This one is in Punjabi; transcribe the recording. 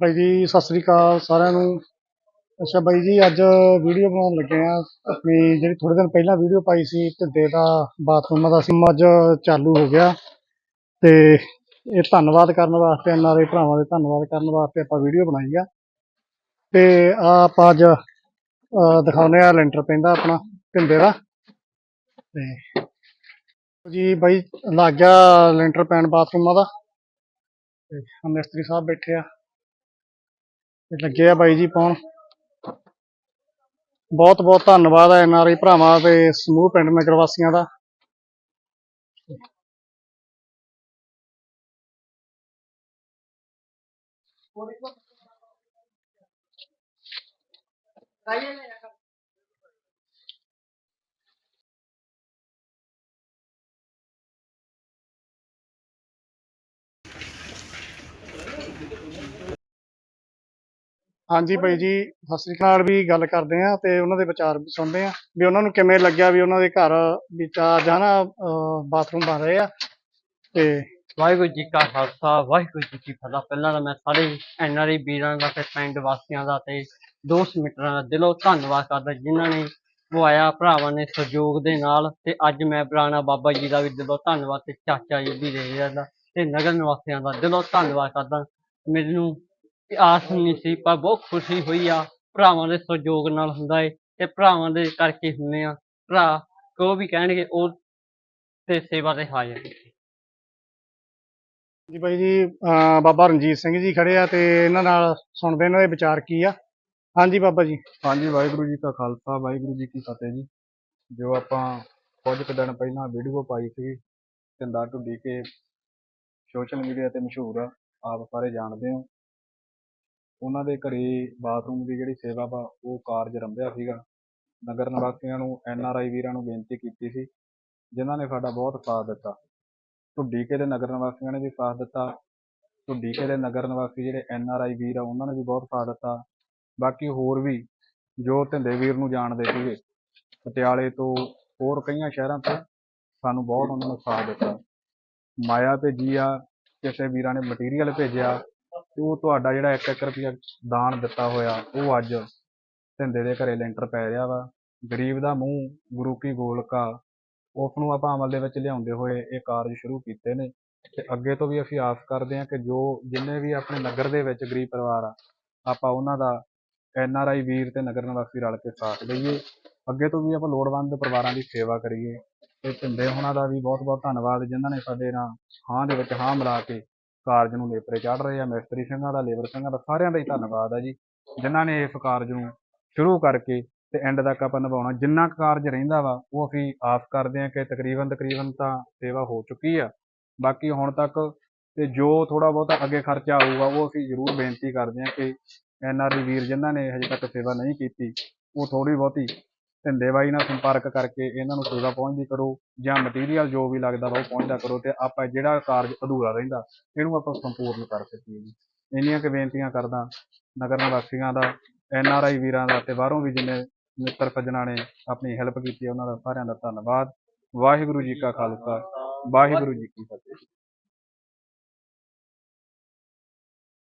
ਬਾਈ ਜੀ, ਸਤਿ ਸ੍ਰੀ ਅਕਾਲ ਸਾਰਿਆਂ ਨੂੰ। ਅੱਛਾ ਬਾਈ ਜੀ, ਅੱਜ ਵੀਡੀਓ ਬਣਾਉਣ ਲੱਗੇ ਆ ਆਪਣੀ ਜਿਹੜੀ ਥੋੜੇ ਦਿਨ ਪਹਿਲਾਂ ਵੀਡੀਓ ਪਾਈ ਸੀ, ਢਿੱਡੇ ਦਾ ਬਾਥਰੂਮ ਦਾ ਸਿਮ ਅੱਜ ਚਾਲੂ ਹੋ ਗਿਆ। ਤੇ ਇਹ ਧੰਨਵਾਦ ਕਰਨ ਵਾਸਤੇ ਐਨਆਰਆਈ ਭਰਾਵਾਂ ਦੇ ਧੰਨਵਾਦ ਕਰਨ ਵਾਸਤੇ ਆਪਾਂ ਵੀਡੀਓ ਬਣਾਈ ਆ। ਤੇ ਆਹ ਆਪਾਂ ਅੱਜ ਅਹ ਦਿਖਾਉਂਦੇ ਆ ਲੈਂਟਰ ਪੈਂਦਾ ਆਪਣਾ ਢਿੰਦੇ ਦਾ। ਤੇ ਜੀ ਬਾਈ, ਲੱਗ ਗਿਆ ਲੈਂਟਰ ਪੈਣ ਬਾਥਰੂਮਾਂ ਦਾ। ਤੇ ਮਿਸਤਰੀ ਸਾਹਿਬ ਬੈਠੇ ਆ। ਲੱਗੇ ਆ ਬਾਈ ਜੀ ਪਾਉਣ। ਬਹੁਤ ਬਹੁਤ ਧੰਨਵਾਦ ਹੈ ਐਨਆਰਆਈ ਭਰਾਵਾਂ ਤੇ ਸਮੂਹ ਪਿੰਡ ਨਗਰ ਵਾਸੀਆਂ ਦਾ ਹਾਂਜੀ ਬਾਈ ਜੀ। ਸਤਿ ਸ੍ਰੀ ਅਕਾਲ ਵੀ ਗੱਲ ਕਰਦੇ ਆ ਤੇ ਉਹਨਾਂ ਦੇ ਵਿਚਾਰ ਵੀ ਸੁਣਦੇ ਆ ਵੀ ਉਹਨਾਂ ਨੂੰ ਕਿਵੇਂ ਲੱਗਿਆ ਵੀ ਉਹਨਾਂ ਦੇ ਘਰ ਵਿੱਚ ਅੱਜ ਹਨਾ ਅਹ ਬਾਥਰੂਮ ਬਣ ਰਹੇ ਆ ਤੇ ਵਾਹਿਗੁਰੂ ਜੀ ਕਾ ਖਾਲਸਾ ਵਾਹਿਗੁਰੂ ਜੀ ਕੀ ਫਤਿਹ। ਪਹਿਲਾਂ ਤਾਂ ਮੈਂ ਸਾਰੇ ਐਨਆਰਆਈ ਵੀਰਾਂ ਦਾ ਤੇ ਪਿੰਡ ਵਾਸੀਆਂ ਦਾ ਤੇ ਦੋਸਤ ਮਿੱਤਰਾਂ ਦਾ ਦਿਲੋਂ ਧੰਨਵਾਦ ਕਰਦਾ ਜਿਨ੍ਹਾਂ ਨੇ ਪਵਾਇਆ ਭਰਾਵਾਂ ਨੇ ਸਹਿਯੋਗ ਦੇ ਨਾਲ ਤੇ ਅੱਜ ਮੈਂ ਬਰਾਣਾ ਬਾਬਾ ਜੀ ਦਾ ਵੀ ਦਿਲੋਂ ਧੰਨਵਾਦ ਤੇ ਚਾਚਾ ਜੀ ਵੀ ਦੇ ਦਾ ਤੇ ਨਗਰ ਨਿਵਾਸੀਆਂ ਦਾ ਦਿਲੋਂ ਧੰਨਵਾਦ ਕਰਦਾ। ਮੈਨੂੰ ਆਸ ਨਹੀਂ ਸੀ ਪਰ ਬਹੁਤ ਖੁਸ਼ੀ ਹੋਈ ਆ। ਭਰਾਵਾਂ ਦੇ ਸਹਿਯੋਗ ਨਾਲ ਹੁੰਦਾ ਏ ਤੇ ਭਰਾਵਾਂ ਦੇ ਕਰਕੇ ਹੁੰਦੇ ਆ। ਭਰਾ ਕੋ ਵੀ ਕਹਿਣਗੇ ਉਹ ਤੇ ਸੇਵਾ ਤੇ ਹਾਜ਼ਰ ਜੀ ਬਾਈ ਜੀ ਅਹ ਬਾਬਾ ਰਣਜੀਤ ਸਿੰਘ ਜੀ ਖੜੇ ਆ ਤੇ ਇਹਨਾਂ ਨਾਲ ਸੁਣਦੇ ਇਹਨਾਂ ਦੇ ਵਿਚਾਰ ਕੀ ਆ? ਹਾਂਜੀ ਬਾਬਾ ਜੀ। ਹਾਂਜੀ ਵਾਹਿਗੁਰੂ ਜੀ ਕਾ ਖਾਲਸਾ ਵਾਹਿਗੁਰੂ ਜੀ ਕੀ ਫਤਿਹ ਜੀ। ਜੋ ਆਪਾਂ ਕੁਝ ਕੁ ਦਿਨ ਪਹਿਲਾਂ ਵੀਡੀਓ ਪਾਈ ਸੀ ਚੰਦਾ ਢੁੱਡੀ ਕੇ ਸੋਸ਼ਲ ਮੀਡੀਆ ਤੇ ਮਸ਼ਹੂਰ ਆ ਆਪ ਸਾਰੇ ਜਾਣਦੇ ਹੋ। ਉਹਨਾਂ ਦੇ ਘਰੇ ਬਾਥਰੂਮ ਦੀ ਜਿਹੜੀ ਸੇਵਾ ਵਾ, ਉਹ ਕਾਰਜ ਰੰਭਿਆ ਸੀਗਾ। ਨਗਰ ਨਿਵਾਸੀਆਂ ਨੂੰ, ਐਨ ਆਰ ਆਈ ਵੀਰਾਂ ਨੂੰ ਬੇਨਤੀ ਕੀਤੀ ਸੀ, ਜਿਨ੍ਹਾਂ ਨੇ ਸਾਡਾ ਬਹੁਤ ਸਾਥ ਦਿੱਤਾ। ਢੁੱਡੀਕੇ ਦੇ ਨਗਰ ਨਿਵਾਸੀਆਂ ਨੇ ਵੀ ਸਾਥ ਦਿੱਤਾ। ਢੁੱਡੀਕੇ ਦੇ ਨਗਰ ਨਿਵਾਸੀ ਜਿਹੜੇ ਐਨ ਆਰ ਆਈ ਵੀਰ ਆ, ਉਹਨਾਂ ਨੇ ਵੀ ਬਹੁਤ ਸਾਥ ਦਿੱਤਾ। ਬਾਕੀ ਹੋਰ ਵੀ ਜੋ ਧੰਦੇ ਵੀਰ ਨੂੰ ਜਾਣਦੇ ਸੀਗੇ, ਪਟਿਆਲੇ ਤੋਂ ਹੋਰ ਕਈਆਂ ਸ਼ਹਿਰਾਂ ਤੋਂ, ਸਾਨੂੰ ਬਹੁਤ ਉਹਨਾਂ ਨੇ ਸਾਥ ਦਿੱਤਾ। ਮਾਇਆ ਭੇਜੀ ਆ, ਕਿਸੇ ਵੀਰਾਂ ਨੇ ਮਟੀਰੀਅਲ ਭੇਜਿਆ ਤੇ ਉਹ ਤੁਹਾਡਾ ਜਿਹੜਾ ਇੱਕ ਇੱਕ ਰੁਪਇਆ ਦਾਨ ਦਿੱਤਾ ਹੋਇਆ, ਉਹ ਅੱਜ ਧਿੰਦੇ ਦੇ ਘਰੇ ਲੈਂਟਰ ਪੈ ਰਿਹਾ ਵਾ। ਗਰੀਬ ਦਾ ਮੂੰਹ, ਗੁਰੂ ਕੀ ਗੋਲਕਾ ਉਸ ਨੂੰ ਆਪਾਂ ਅਮਲ ਦੇ ਵਿੱਚ ਲਿਆਉਂਦੇ ਹੋਏ ਇਹ ਕਾਰਜ ਸ਼ੁਰੂ ਕੀਤੇ ਨੇ। ਤੇ ਅੱਗੇ ਤੋਂ ਵੀ ਅਸੀਂ ਆਸ ਕਰਦੇ ਹਾਂ ਕਿ ਜੋ ਜਿੰਨੇ ਵੀ ਆਪਣੇ ਨਗਰ ਦੇ ਵਿੱਚ ਗਰੀਬ ਪਰਿਵਾਰ ਆ, ਆਪਾਂ ਉਹਨਾਂ ਦਾ ਐਨ ਆਰ ਆਈ ਵੀਰ ਤੇ ਨਗਰ ਨਿਵਾਸੀ ਰਲ ਕੇ ਸਾਥ ਦਈਏ। ਅੱਗੇ ਤੋਂ ਵੀ ਆਪਾਂ ਲੋੜਵੰਦ ਪਰਿਵਾਰਾਂ ਦੀ ਸੇਵਾ ਕਰੀਏ। ਤੇ ਧਿੰਦੇ ਹੋਣਾ ਦਾ ਵੀ ਬਹੁਤ ਬਹੁਤ ਧੰਨਵਾਦ, ਜਿਨ੍ਹਾਂ ਨੇ ਸਾਡੇ ਨਾਲ ਹਾਂ ਦੇ ਵਿੱਚ ਹਾਂ ਮਿਲਾ ਕੇ ਕਾਰਜ ਨੂੰ ਨੇਪਰੇ ਚਾੜ ਰਹੇ ਆ, ਮਿਸਤਰੀ ਸਿੰਘਾਂ ਦਾ, ਲੇਬਰ ਸਿੰਘਾਂ ਦਾ, ਸਾਰਿਆਂ ਦਾ ਹੀ ਧੰਨਵਾਦ ਆ ਜੀ। ਜਿਨ੍ਹਾਂ ਨੇ ਇਸ ਕਾਰਜ ਨੂੰ ਸ਼ੁਰੂ ਕਰਕੇ ਤੇ ਐਂਡ ਤੱਕ ਆਪਾਂ ਨਿਭਾਉਣਾ, ਜਿੰਨਾ ਕੁ ਕਾਰਜ ਰਹਿੰਦਾ ਵਾ, ਉਹ ਅਸੀਂ ਆਸ ਕਰਦੇ ਹਾਂ ਕਿ ਤਕਰੀਬਨ ਤਕਰੀਬਨ ਤਾਂ ਸੇਵਾ ਹੋ ਚੁੱਕੀ ਆ। ਬਾਕੀ ਹੁਣ ਤੱਕ ਤੇ ਜੋ ਥੋੜਾ ਬਹੁਤਾ ਅੱਗੇ ਖਰਚਾ ਆਊਗਾ, ਉਹ ਅਸੀਂ ਜ਼ਰੂਰ ਬੇਨਤੀ ਕਰਦੇ ਹਾਂ ਕਿ ਐਨ ਆਰ ਵੀਰ ਜਿਨ੍ਹਾਂ ਨੇ ਹਜੇ ਤੱਕ ਸੇਵਾ ਨਹੀਂ ਕੀਤੀ, ਉਹ ਥੋੜੀ ਬਹੁਤੀ ਧੰਦੇ ਬਾਈ ਨਾਲ ਸੰਪਰਕ ਕਰਕੇ ਇਹਨਾਂ ਨੂੰ ਸੇਵਾ ਪਹੁੰਚਦੀ ਕਰੋ ਜਾਂ ਮਟੀਰੀਅਲ ਜੋ ਵੀ ਲੱਗਦਾ ਵਾ ਉਹ ਪਹੁੰਚਦਾ ਕਰੋ ਤੇ ਆਪਾਂ ਜਿਹੜਾ ਕਾਰਜ ਅਧੂਰਾ ਰਹਿੰਦਾ ਇਹਨੂੰ ਆਪਾਂ ਸੰਪੂਰਨ ਕਰ ਸਕੀਏ ਜੀ। ਇੰਨੀਆਂ ਕੁ ਬੇਨਤੀਆਂ ਕਰਦਾ ਨਗਰ ਨਿਵਾਸੀਆਂ ਦਾ, ਐਨ ਆਰ ਆਈ ਵੀਰਾਂ ਦਾ ਤੇ ਬਾਹਰੋਂ ਵੀ ਜਿੰਨੇ ਮਿੱਤਰ ਸੱਜਣਾ ਨੇ ਆਪਣੀ ਹੈਲਪ ਕੀਤੀ ਹੈ, ਉਹਨਾਂ ਦਾ ਸਾਰਿਆਂ ਦਾ ਧੰਨਵਾਦ। ਵਾਹਿਗੁਰੂ ਜੀ ਕਾ ਖਾਲਸਾ, ਵਾਹਿਗੁਰੂ ਜੀ ਕੀ ਫਤਿਹ।